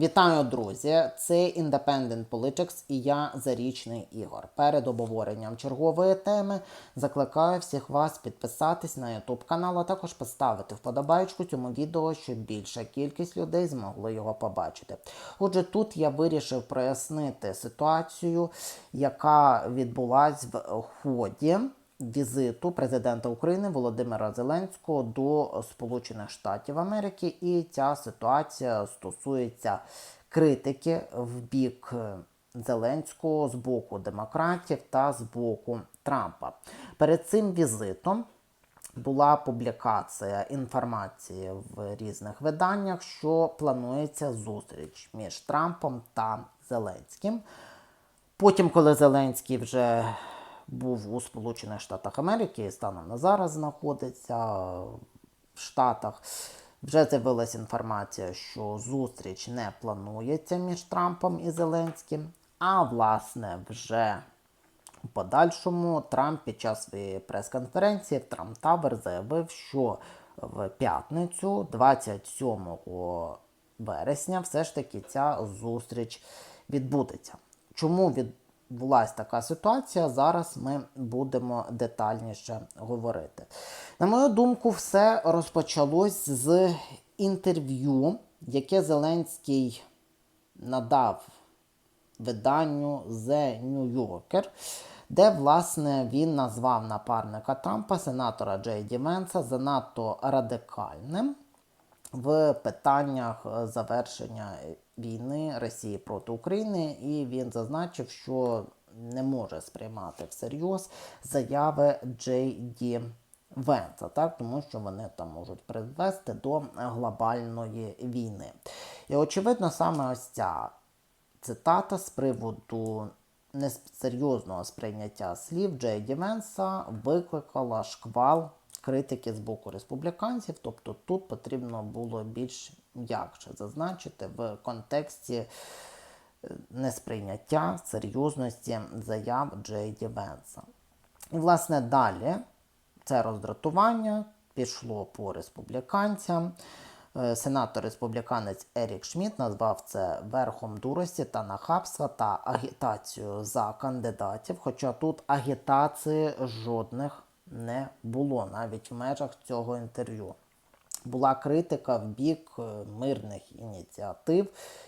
Вітаю, друзі! Це Independent Politics і я Зарічний Ігор. Перед обговоренням чергової теми закликаю всіх вас підписатись на YouTube канал, а також поставити вподобайку цьому відео, щоб більша кількість людей змогли його побачити. Отже, тут я вирішив прояснити ситуацію, яка відбулась в ході візиту президента України Володимира Зеленського до Сполучених Штатів Америки, і ця ситуація стосується критики в бік Зеленського з боку демократів та з боку Трампа. Перед цим візитом. Була публікація інформації в різних виданнях, що планується зустріч між Трампом та Зеленським. Потім, коли Зеленський вже був у Сполучених Штатах Америки станом на зараз знаходиться в Штатах, вже з'явилася інформація, що зустріч не планується між Трампом і Зеленським. А власне, вже у подальшому Трамп під час своєї прес-конференції в Трамп Тавер заявив, що в п'ятницю, 27 вересня, все ж таки ця зустріч відбудеться. Чому відбулася така ситуація? Зараз ми будемо детальніше говорити. На мою думку, все розпочалось з інтерв'ю, яке Зеленський надав виданню The New Yorker, де, власне, він назвав напарника Трампа, сенатора Джей Ді Венса, занадто радикальним в питаннях завершення війни Росії проти України, і він зазначив, що не може сприймати всерйоз заяви Джей Венса, так, тому що вони там можуть призвести до глобальної війни. І очевидно, саме ось ця цитата з приводу несерйозного сприйняття слів Джей Ді Венса викликала шквал критики з боку республіканців. Тобто тут потрібно було більш м'якше зазначити в контексті е, несприйняття серйозності заяв Джей Ді Венса. І, власне, далі це роздратування пішло по республіканцям. Е, Сенатор республіканець Ерік Шмідт назвав це верхом дурості та нахабства та агітацією за кандидатів. Хоча тут агітації жодних не було навіть в межах цього інтерв'ю. Була критика в бік е, мирних ініціатив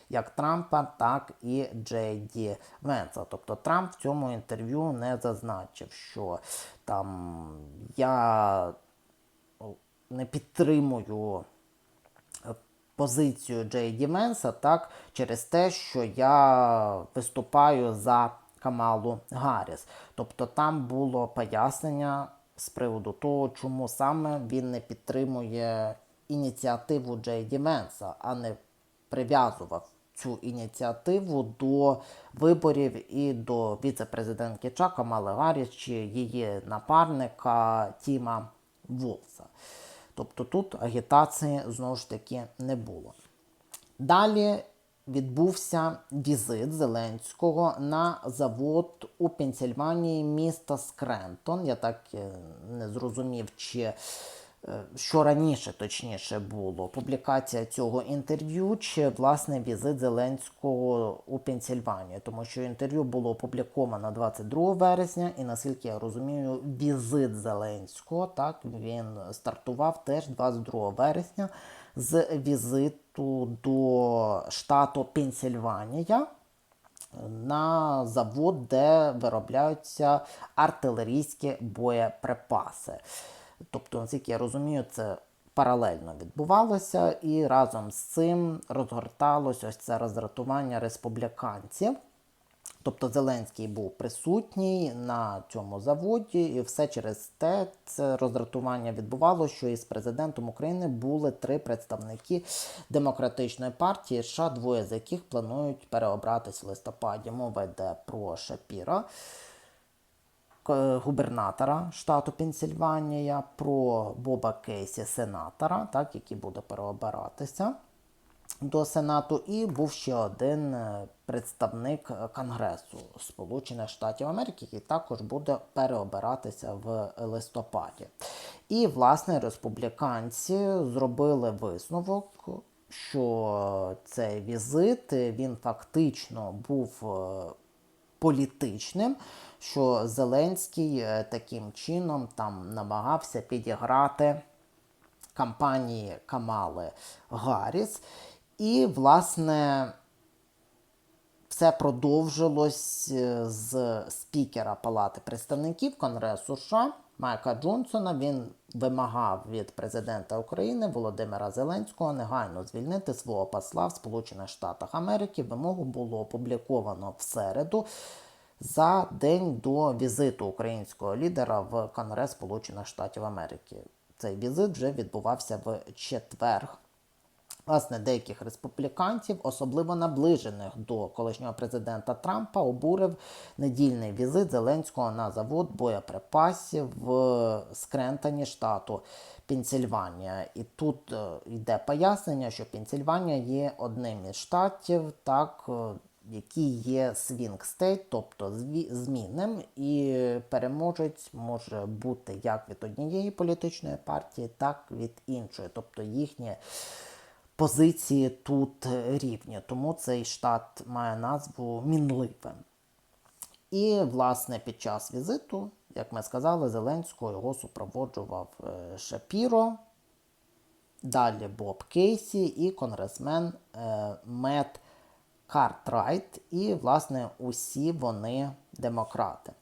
як Трампа, так і Джей Ді Венса. Тобто Трамп в цьому інтерв'ю не зазначив, що там я не підтримую позицію Джей Ді Венса, так, через те, що я виступаю за Камалу Гарріс. Тобто там було пояснення з приводу того, чому саме він не підтримує ініціативу Джей Ді Венса, а не прив'язував цю ініціативу до виборів і до віце-президентки Ча Камали Гарріс чи її напарника Тіма Волса. Тобто тут агітації знову ж таки не було. Далі відбувся візит Зеленського на завод у Пенсільванії міста Скрентон. Я так е, не зрозумів, чи е, що раніше точніше було. Публікація цього інтерв'ю, чи власне візит Зеленського у Пенсільванію, тому що інтерв'ю було опубліковано 22 вересня, і наскільки я розумію, візит Зеленського так він стартував теж 22 вересня з візиту до штату Пенсільванія. На завод, де виробляються артилерійські боєприпаси. Тобто, наскільки я розумію, це паралельно відбувалося, і разом з цим розгорталось ось це роздратування республіканців. Тобто Зеленський був присутній на цьому заводі, і все через те це роздратування відбувалося, що із президентом України були три представники демократичної партії, США, двоє з яких планують переобратись в листопаді. Мова йде про Шапіра губернатора штату Пенсільванія, про Боба Кейсі, сенатора, так, який буде переобиратися до Сенату, і був ще один е, представник Конгресу Сполучених Штатів Америки, який також буде переобиратися в листопаді. І, власне, республіканці зробили висновок що цей візит він фактично був е, політичним, що Зеленський е, таким чином там намагався підіграти кампанії Камали Гарріс. І, власне, все продовжилось е, з спікера Палати представників Конгресу США Майка Джонсона. Він вимагав від президента України Володимира Зеленського негайно звільнити свого посла в Сполучених Штатах Америки. Вимогу було опубліковано в середу. За день до візиту українського лідера в Конгрес Сполучених Штатів Америки. Цей візит вже відбувався в четвер. Власне, деяких республіканців, особливо наближених до колишнього президента Трампа, обурив недільний візит Зеленського на завод боєприпасів в Скрентоні, штату Пенсільванія. І тут е, йде пояснення, що Пенсільванія є одним із штатів, так, е, який є свінг стейт, тобто змінним, і переможець може бути як від однієї політичної партії, так і від іншої. Тобто їхні позиції тут рівні, тому цей штат має назву мінливим. І, власне, під час візиту, як ми сказали, Зеленського його супроводжував е, Шапіро, далі Боб Кейсі і конгресмен е, Мет Картрайт. І, власне, усі вони демократи.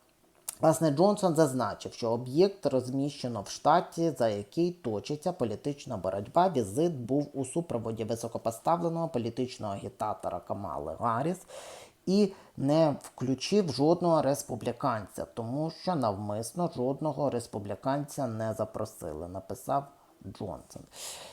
Власне, Джонсон зазначив, що об'єкт розміщено в штаті, за який точиться політична боротьба. Візит був у супроводі високопоставленого політичного агітатора Камали Гарріс і не включив жодного республіканця, тому що навмисно жодного республіканця не запросили, написав Джонсон.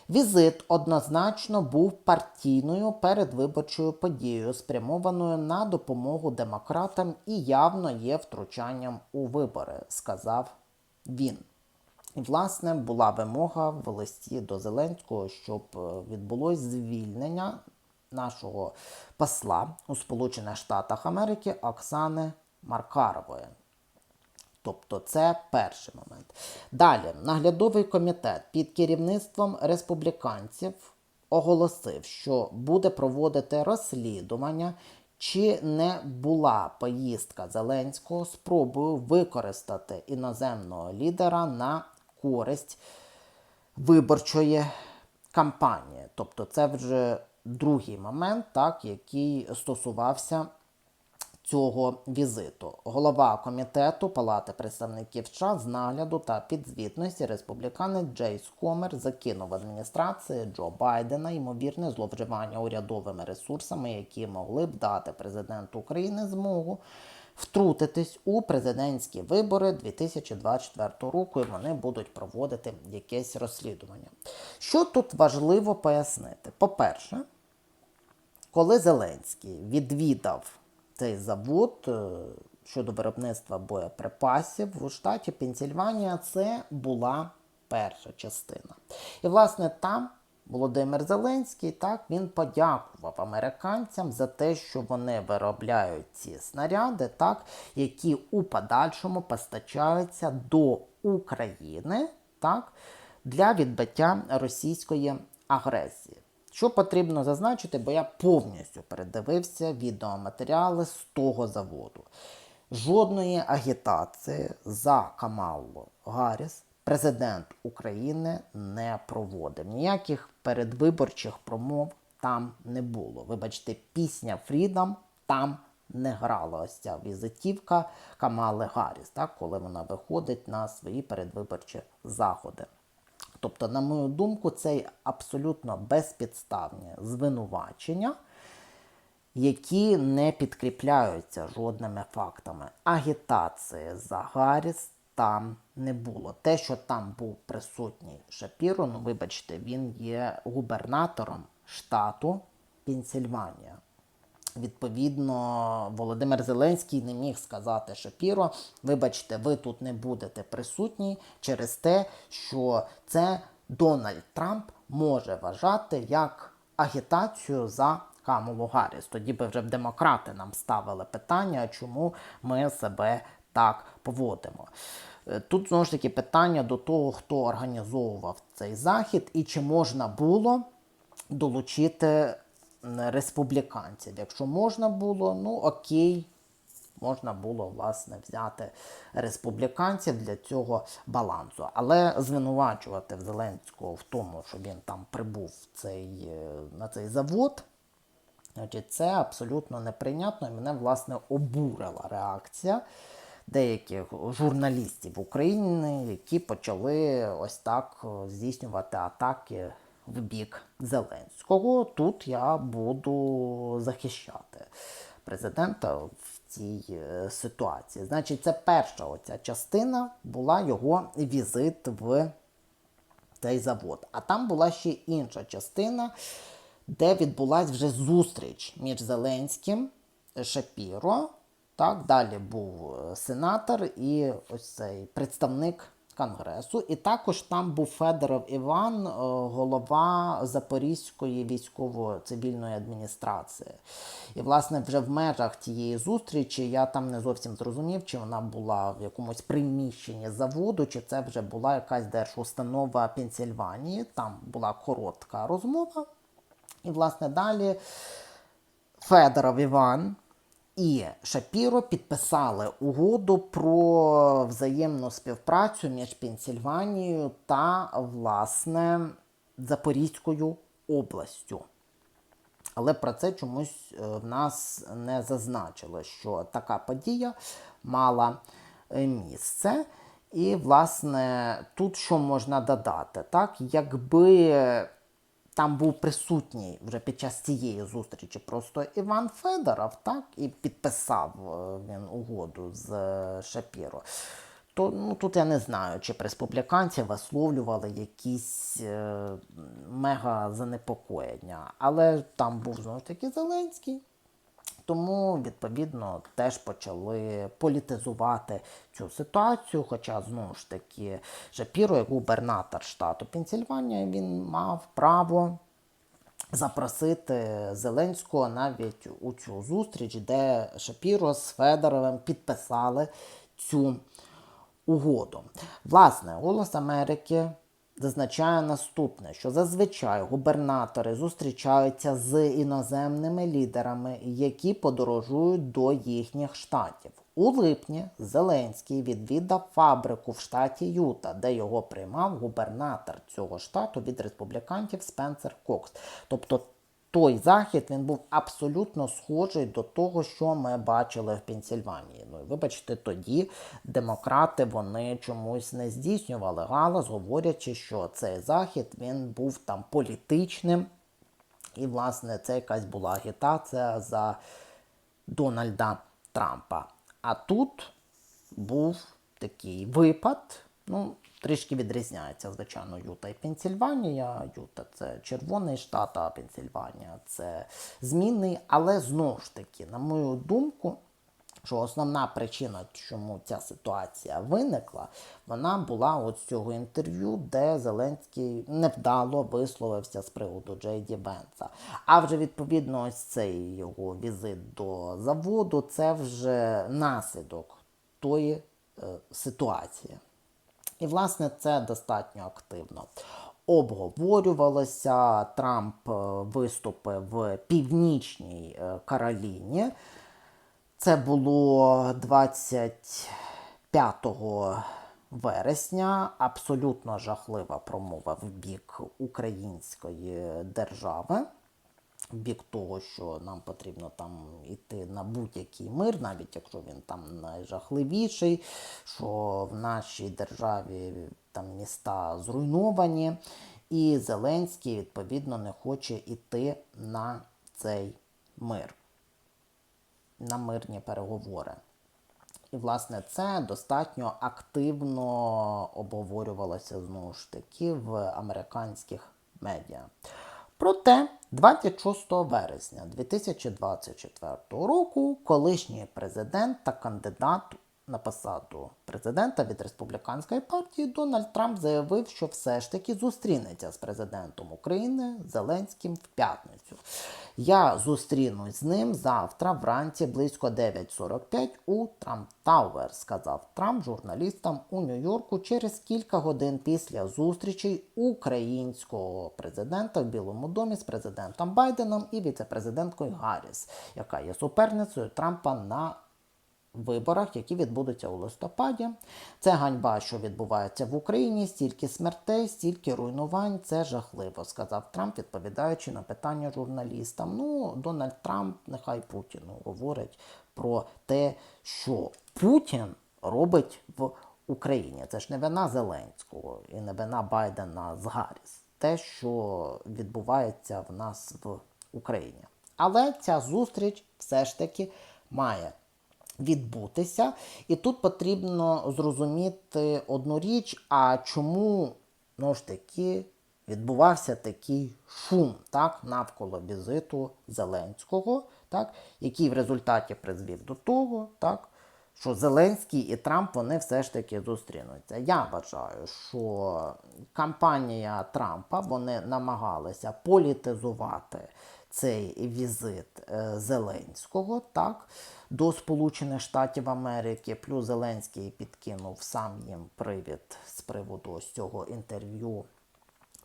Візит однозначно був партійною передвиборчою подією, спрямованою на допомогу демократам і явно є втручанням у вибори, сказав він. І, власне, була вимога в листі до Зеленського, щоб е, відбулось звільнення нашого посла у Сполучених Штатах Америки Оксани Маркарової. Тобто це перший момент. Далі, наглядовий комітет під керівництвом республіканців оголосив, що буде проводити розслідування, чи не була поїздка Зеленського спробою використати іноземного лідера на користь виборчої кампанії. Тобто, це вже другий момент, так, який стосувався цього візиту. Голова комітету Палати представників США з нагляду та підзвітності республіканець Джейс Комер закинув адміністрації Джо Байдена ймовірне зловживання урядовими ресурсами, які могли б дати президенту України змогу втрутитись у президентські вибори 2024 року, і вони будуть проводити якесь розслідування. Що тут важливо пояснити? По-перше, коли Зеленський відвідав цей завод е, щодо виробництва боєприпасів у штаті Пенсільванія, це була перша частина. І, власне, там Володимир Зеленський так він подякував американцям за те, що вони виробляють ці снаряди, так, які у подальшому постачаються до України так, для відбиття російської агресії. Що потрібно зазначити, бо я повністю передивився відеоматеріали з того заводу. Жодної агітації за Камалу Гарріс президент України не проводив. Ніяких передвиборчих промов там не було. Вибачте, пісня Фрідом там не грала ось ця візитівка Камали Гарріс, так, коли вона виходить на свої передвиборчі заходи. Тобто, на мою думку, це абсолютно безпідставні звинувачення, які не підкріпляються жодними фактами. Агітації за Гарріс там не було. Те, що там був присутній Шапіро, ну вибачте, він є губернатором штату Пенсільванія. Відповідно, Володимир Зеленський не міг сказати Шапіро, вибачте, ви тут не будете присутні через те, що це Дональд Трамп може вважати як агітацію за Камалу Гарріс. Тоді би вже демократи нам ставили питання, чому ми себе так поводимо. Е, Тут знову ж таки питання до того, хто організовував цей захід і чи можна було долучити республіканців. Якщо можна було, ну окей, можна було власне взяти республіканців для цього балансу. Але звинувачувати Зеленського в тому, що він там прибув цей, е, на цей завод. Значить, це абсолютно неприйнятно. І мене, власне, обурила реакція деяких журналістів України, які почали ось так е, здійснювати атаки в бік Зеленського. Тут я буду захищати президента в цій е, ситуації. Значить, це перша оця частина була його візит в цей завод. А там була ще інша частина, де відбулася вже зустріч між Зеленським, Шапіро. Так, далі був е, сенатор і ось цей представник Конгресу. І також там був Федоров Іван, е, голова Запорізької військово-цивільної адміністрації. І, власне, вже в межах тієї зустрічі я там не зовсім зрозумів, чи вона була в якомусь приміщенні заводу, чи це вже була якась держустанова Пенсільванії. Там була коротка розмова. І, власне, далі Федоров Іван і Шапіро підписали угоду про взаємну співпрацю між Пенсільванією та, власне, Запорізькою областю. Але про це чомусь е, в нас не зазначили, що така подія мала е, місце. І, власне, тут що можна додати? Так, якби там був присутній вже під час цієї зустрічі просто Іван Федоров, так, і підписав е, він угоду з е, Шапіро. То ну, тут я не знаю, чи республіканці висловлювали якісь е, мега занепокоєння. Але там був знову ж таки Зеленський. Тому, відповідно, теж почали політизувати цю ситуацію. Хоча, знову ж таки, Шапіро, як губернатор штату Пенсільванія, він мав право запросити Зеленського навіть у цю зустріч, де Шапіро з Федоровим підписали цю угоду. Власне, Голос Америки зазначає наступне, що зазвичай губернатори зустрічаються з іноземними лідерами, які подорожують до їхніх штатів. У липні Зеленський відвідав фабрику в штаті Юта, де його приймав губернатор цього штату від республіканців Спенсер Кокс. Тобто той захід він був абсолютно схожий до того, що ми бачили в Пенсільванії. Ну і вибачте, тоді демократи вони чомусь не здійснювали галас, говорячи, що цей захід він був там політичним. І, власне, це якась була агітація за Дональда Трампа. А тут був такий випад. Ну, трішки відрізняється, звичайно, Юта і Пенсільванія. Юта це червоний штат, а Пенсільванія це змінний. Але знову ж таки, на мою думку, що основна причина, чому ця ситуація виникла, вона була от з цього інтерв'ю, де Зеленський невдало висловився з приводу Джейді Венса. А вже відповідно ось цей його візит до заводу, це вже наслідок тої е, ситуації. І, власне, це достатньо активно обговорювалося. Трамп е, виступив в Північній е, Кароліні. Це було 25 вересня. Абсолютно жахлива промова в бік української держави. В бік того, що нам потрібно там йти на будь-який мир, навіть якщо він там найжахливіший, що в нашій державі там міста зруйновані, і Зеленський відповідно не хоче йти на цей мир на мирні переговори. І, власне, це достатньо активно обговорювалося знову ж таки в американських медіа. Проте, 26 вересня 2024 року колишній президент та кандидат на посаду президента від республіканської партії, Дональд Трамп заявив, що все ж таки зустрінеться з президентом України Зеленським в п'ятницю. Я зустрінусь з ним завтра вранці близько 9.45 у Трамп Тауер, сказав Трамп журналістам у Нью-Йорку через кілька годин після зустрічей українського президента в Білому домі з президентом Байденом і віцепрезиденткою Гарріс, яка є суперницею Трампа на виборах, які відбудуться у листопаді. Це ганьба, що відбувається в Україні. Стільки смертей, стільки руйнувань. Це жахливо, сказав Трамп, відповідаючи на питання журналістам. Ну, Дональд Трамп, нехай Путіну говорить про те, що Путін робить в Україні. Це ж не вина Зеленського і не вина Байдена з Гарріс. Те, що відбувається в нас в Україні. Але ця зустріч все ж таки має відбутися. І тут потрібно зрозуміти одну річ, а чому ну ж таки відбувався такий шум так, навколо візиту Зеленського, так, який в результаті призвів до того, так, що Зеленський і Трамп вони все ж таки зустрінуться. Я вважаю, що кампанія Трампа вони намагалися політизувати цей візит е, Зеленського так, до Сполучених Штатів Америки. Плюс Зеленський підкинув сам їм привід з приводу ось цього інтерв'ю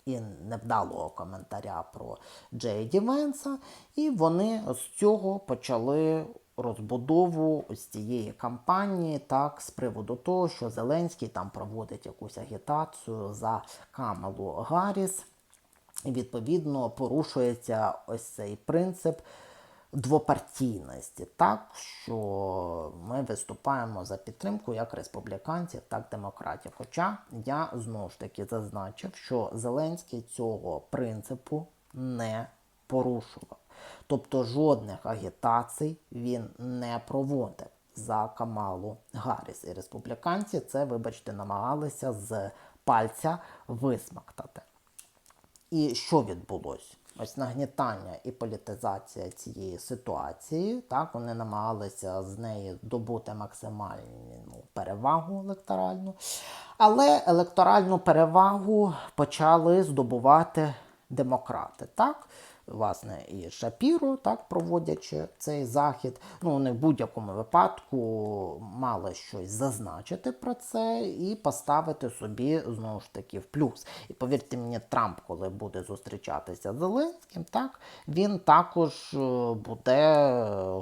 і невдалого коментаря про Джейді Венса. І вони з цього почали розбудову ось цієї кампанії, так, з приводу того, що Зеленський там проводить якусь агітацію за Камалу Гарріс. І відповідно порушується ось цей принцип двопартійності, так що ми виступаємо за підтримку як республіканців, так і демократів. Хоча я знову ж таки зазначив, що Зеленський цього принципу не порушував. Тобто жодних агітацій він не проводив за Камалу Гарріс. І республіканці це, вибачте, намагалися з пальця висмактати. І що відбулося? Ось нагнітання і політизація цієї ситуації. Так, вони намагалися з неї добути максимальну перевагу електоральну. Але електоральну перевагу почали здобувати демократи. Так? Власне, і Шапіро, так проводячи цей захід, ну вони в будь-якому випадку мали щось зазначити про це і поставити собі знову ж таки в плюс. І повірте мені, Трамп, коли буде зустрічатися з Зеленським, так він також е, буде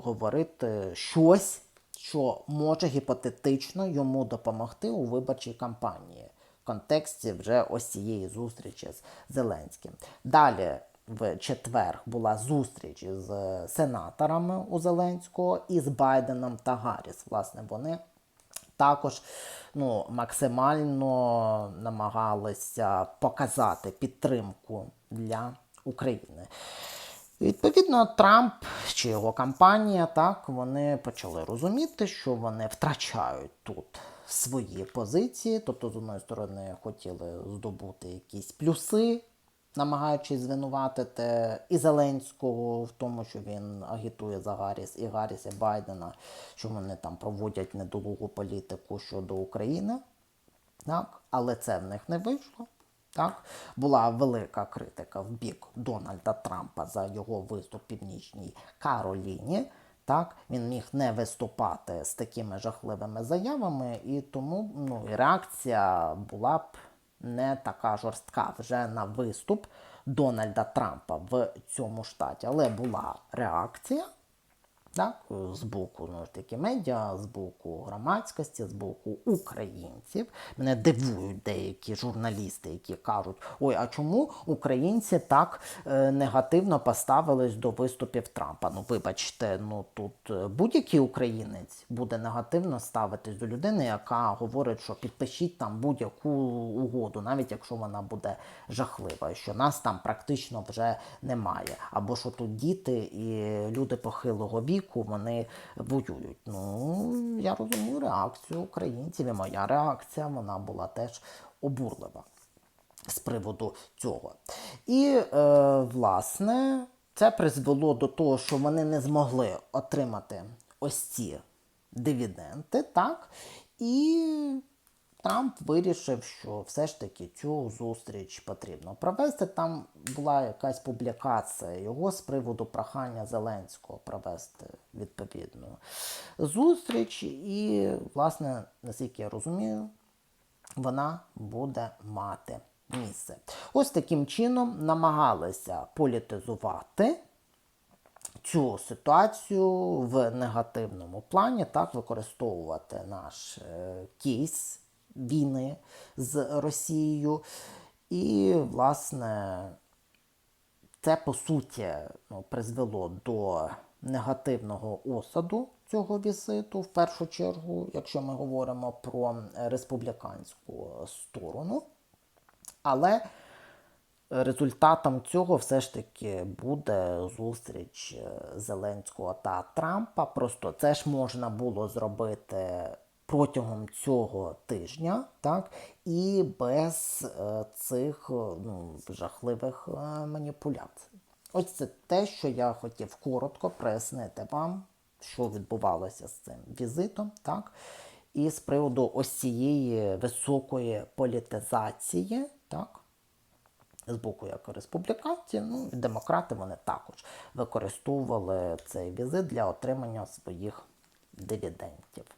говорити щось, що може гіпотетично йому допомогти у виборчій кампанії. В контексті вже ось цієї зустрічі з Зеленським. Далі в четвер була зустріч з сенаторами у Зеленського і з Байденом та Гарріс. Власне, вони також ну, максимально намагалися показати підтримку для України. Відповідно, Трамп чи його кампанія, так, вони почали розуміти, що вони втрачають тут свої позиції. Тобто, з одної сторони, хотіли здобути якісь плюси намагаючись звинуватити і Зеленського в тому, що він агітує за Гарріс, і Гарріс, і Байдена, що вони там проводять недолугу політику щодо України. Так? Але це в них не вийшло. Так? Була велика критика в бік Дональда Трампа за його виступ в Північній Кароліні. Так, він міг не виступати з такими жахливими заявами, і тому ну, і реакція була б не така жорстка вже на виступ Дональда Трампа в цьому штаті. Але була реакція так, з боку ну, ж таки медіа, з боку громадськості, з боку українців. Мене дивують деякі журналісти, які кажуть, ой, а чому українці так е, негативно поставились до виступів Трампа? Ну, вибачте, ну тут е, будь-який українець буде негативно ставитись до людини, яка говорить, що підпишіть там будь-яку угоду, навіть якщо вона буде жахлива, що нас там практично вже немає. Або що тут діти і люди похилого віку вони воюють. Ну, я розумію реакцію українців, і моя реакція вона була теж обурлива з приводу цього. І, е, власне, це призвело до того, що вони не змогли отримати ось ці дивіденти, так? І Трамп вирішив, що все ж таки цю зустріч потрібно провести. Там була якась публікація його з приводу прохання Зеленського провести відповідну зустріч. І, власне, наскільки я розумію, вона буде мати місце. Ось таким чином намагалися політизувати цю ситуацію в негативному плані, так використовувати наш е, кейс війни з Росією. І, власне, це по суті ну, призвело до негативного осаду цього візиту, в першу чергу, якщо ми говоримо про республіканську сторону. Але результатом цього все ж таки буде зустріч Зеленського та Трампа. Просто це ж можна було зробити протягом цього тижня, так, і без е, цих е, ну, жахливих е, маніпуляцій. Ось це те, що я хотів коротко прояснити вам, що відбувалося з цим візитом, так, і з приводу ось цієї високої політизації, так, з боку як республіканців, ну і демократи вони також використовували цей візит для отримання своїх дивідендів.